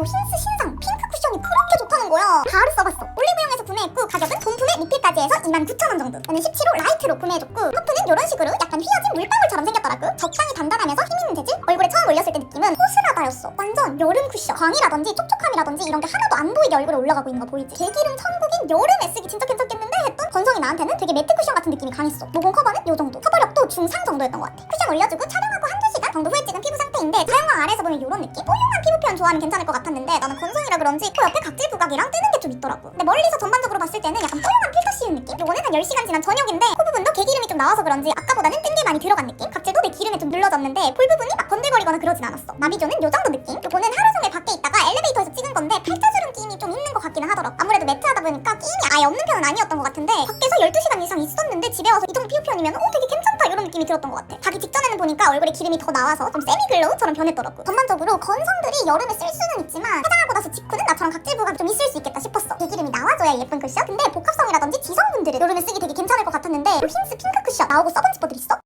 요 힌스 신상 핑크 쿠션이 그렇게 좋다는 거야. 바로 써봤어. 올리브영에서 구매했고 가격은 본품에 리필까지 해서 29,000원 정도. 나는 17호 라이트로 구매해줬고 퍼프는 이런 식으로 약간 휘어진 물방울처럼 생겼더라고. 적당히 단단하면서 힘 있는 재질? 얼굴에 처음 올렸을 때 느낌은 호스라다였어. 완전 여름 쿠션. 광이라든지 촉촉함이라든지 이런 게 하나도 안 보이게 얼굴에 올라가고 있는 거 보이지? 개기름 천국인 여름에 쓰기 진짜 괜찮겠는데? 했던 건성이 나한테는 되게 매트 쿠션 같은 느낌이 강했어. 모공 커버는 요 정도. 커버력도 중상 정도였던 것 같아. 쿠션 올려주고 촬영하고 사용왕 아래에서 보면 이런 느낌? 뽀용한 피부 표현 좋아하면 괜찮을 것 같았는데 나는 건성이라 그런지 코 옆에 각질 부각이랑 뜨는 게 좀 있더라고 근데 멀리서 전반적으로 봤을 때는 약간 뽀용한 필터 씌운 느낌? 요거는 한 10시간 지난 저녁인데 코 부분도 개기름이 좀 나와서 그런지 아까보다는 뜬 게 많이 들어간 느낌? 각질도 내 기름에 좀 눌러졌는데 볼 부분이 막 번들거리거나 그러진 않았어 나비존은 요 정도 느낌? 요거는 하루 종일 밖에 있다가 엘리베이터에서 찍은 건데 팔자주름 끼임이 좀 있는 것 같기는 하더라고 아무래도 매트하다 보니까 끼임이 아예 없는 편은 아니었던 것 같은데 밖에서 12시간 이상 있었는데 집에 와서 이 정도 피부 표현이면 어 되게 이런 느낌이 들었던 것 같아. 자기 직전에는 보니까 얼굴에 기름이 더 나와서 좀 세미 글로우처럼 변했더라고. 전반적으로 건성들이 여름에 쓸 수는 있지만 화장하고 나서 직후는 나처럼 각질 부각이 좀 있을 수 있겠다 싶었어. 개기름이 나와줘야 예쁜 쿠션? 근데 복합성이라든지 지성분들은 여름에 쓰기 되게 괜찮을 것 같았는데 요 힌스 핑크 쿠션 나오고 써본 지퍼들 있어?